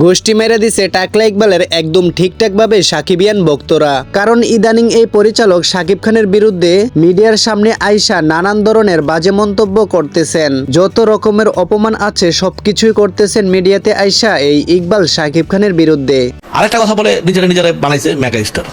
গোষ্ঠী মেরে দিছে টাকলা ইকবালের একদম ঠিকঠাক ভাবে সাকিবিয়ান বক্তরা কারণ ইদানিং এই পরিচালক সাকিব খানের বিরুদ্ধে মিডিয়ার সামনে আইসা নানান ধরনের বাজে মন্তব্য করতেছেন। যত রকমের অপমান আছে সবকিছুই করতেছেন মিডিয়াতে আইসা এই ইকবাল সাকিব খানের বিরুদ্ধে। আরেকটা কথা বলে, নিজেরা নিজেরা বানাইছে মেগা স্টার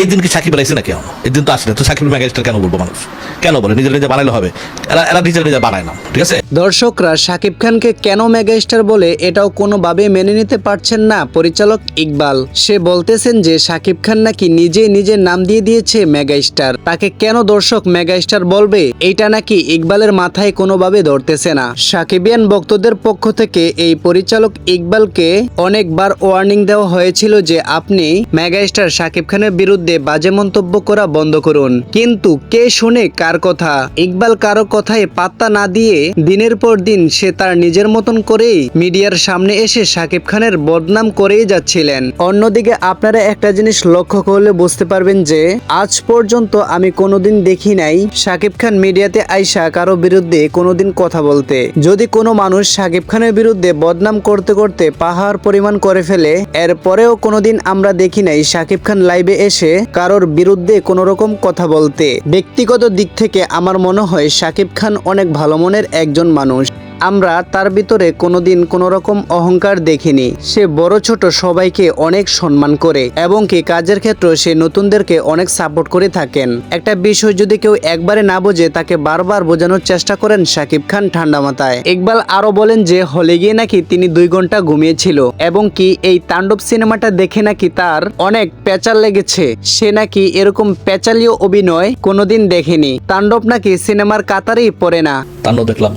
এই দিন কি সাকিব বানাইছে না কেন এই দিন তো আসলে তো সাকিব মেগা স্টার কেন বলব মানুষ? কেন বলে? নিজেরা নিজে বানাইলে হবে। এরা এরা নিজেরা নিজে বানায় না, ঠিক আছে? দর্শকরা সাকিব খানকে কেন মেগাস্টার বলে এটাও কোনোভাবে মেনে নিতে পারছেন না পরিচালক ইকবাল। সে বলতেছেন যে সাকিব খান নাকি নিজে নিজের নাম দিয়ে দিয়েছে মেগাস্টার। তাকে কেন দর্শক মেগাস্টার বলবে? এইটা নাকি ইকবালের মাথায় কোনোভাবে ধরতেছে না। সাকিবিয়ান ভক্তদের পক্ষ থেকে এই পরিচালক ইকবালকে অনেকবার ওয়ার্নিং দেওয়া হয়েছিল যে আপনি মেগাস্টার সাকিব খানের বিরুদ্ধে বাজে মন্তব্য করা বন্ধ করুন। কিন্তু কে শুনে কার কথা? ইকবাল কারও কথায় পাত্তা না দিয়ে দিনের পর দিন সে তার নিজের মতন করেই মিডিয়ার সামনে এসে সাকিব খানের বদনাম করেই যাচ্ছিলেন। অন্যদিকে আপনারা একটা জিনিস লক্ষ্য করলে বুঝতে পারবেন যে, আজ পর্যন্ত আমি কোনোদিন দেখি নাই সাকিব খান মিডিয়াতে আইসা কারও বিরুদ্ধে কোনোদিন কথা বলতে। যদি কোনো মানুষ সাকিব খানের বিরুদ্ধে বদনাম করতে করতে পাহাড় পরিমাণ করে ফেলে, এরপরেও কোনোদিন আমরা দেখি নাই সাকিব খান লাইভে এসে কারোর বিরুদ্ধে কোনো রকম কথা বলতে। ব্যক্তিগত দিক থেকে আমার মনে হয় সাকিব খান অনেক ভালো মনের একজন মানুষ। আমরা তার ভিতরে কোনোদিন কোনো রকম অহংকার দেখিনি। সে বড় ছোট সবাইকে অনেক সম্মান করে এবং কি কাজের ক্ষেত্রে সে নতুনদেরকে অনেক সাপোর্ট করে থাকেন। একটা বিষয় যদি কেউ একবারে না বোঝে, তাকে বারবার বোঝানোর চেষ্টা করেন সাকিব খান ঠান্ডা মাথায়। ইকবাল আরও বলেন যে, হলে গিয়ে নাকি তিনি দুই ঘণ্টা ঘুমিয়েছিল এবং কি এই তাণ্ডব সিনেমাটা দেখে নাকি তার অনেক পেঁচাল লেগেছে? সে নাকি এরকম পেঁচালীয় অভিনয় কোনোদিন দেখেনি। তাণ্ডব নাকি সিনেমার কাতারেই পড়ে না। তাণ্ডব দেখলাম।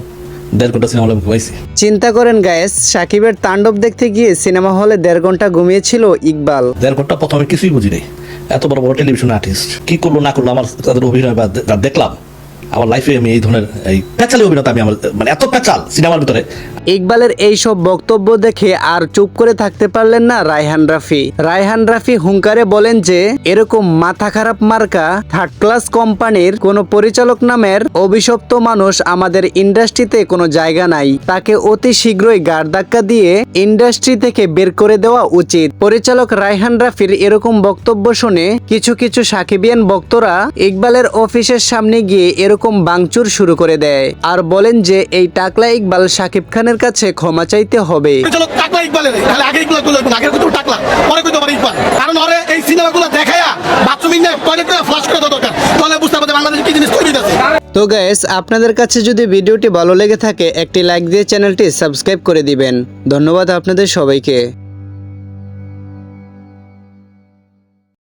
দেড় ঘণ্টা সিনেমা হলে ঘুমাইছি। চিন্তা করেন গায়েস সাকিবের তাণ্ডব দেখতে গিয়ে সিনেমা হলে দেড় ঘণ্টা ঘুমিয়েছিল ইকবাল। দেড় ঘণ্টা প্রথমে কিছুই বুঝি নাই এত বড় বড় টেলিভিশন আর্টিস্ট কি করল না করল আমার তাদের অভিনয় বা দেখলাম। আমার লাইফে আমি এই ধরনের এই পেঁচালি অভিনেতা আমি আমার মানে এত পেঁচাল সিনেমার ভিতরে। ইকবালের এই সব বক্তব্য দেখে আর চুপ করে থাকতে পারলেন না রায়হান রাফি। রায়হান রাফি হুঙ্কারে বলেন যে, এরকম মাথা খারাপ মার্কা থার্ড ক্লাস কোম্পানির কোনো পরিচালক নামের অভিশপ্ত মানুষ আমাদের ইন্ডাস্ট্রিতে কোনো জায়গা নাই। তাকে অতি শীঘ্রই গাড় ধাক্কা দিয়ে ইন্ডাস্ট্রি থেকে বের করে দেওয়া উচিত। পরিচালক রায়হান রাফির এরকম বক্তব্য শুনে কিছু কিছু সাকিবিয়ান বক্তরা ইকবালের অফিসের সামনে গিয়ে এরকম বাংচুর শুরু করে দেয়। আর বলেন যে, এই টাকলা ইকবাল সাকিব খানের কাছে ক্ষমা চাইতে হবে। চলো টাকলা ইকবালের তাহলে আগে ইকবালগুলো কিন্তু টাকলা পরে কিন্তু ইকবাল। কারণ ওরে এই সিনেমাগুলো দেখায়া বাথরুমিং না টয়লেট ফ্লাশ করে দরকার। তাহলে বুঝতে পারবে বাংলাদেশ কি জিনিস তৈরি আছে তো গ্যাস আপনাদের কাছে যদি ভিডিওটি ভালো লেগে থাকে একটি লাইক দিয়ে চ্যানেলটি সাবস্ক্রাইব করে দিবেন। ধন্যবাদ আপনাদের সবাইকে।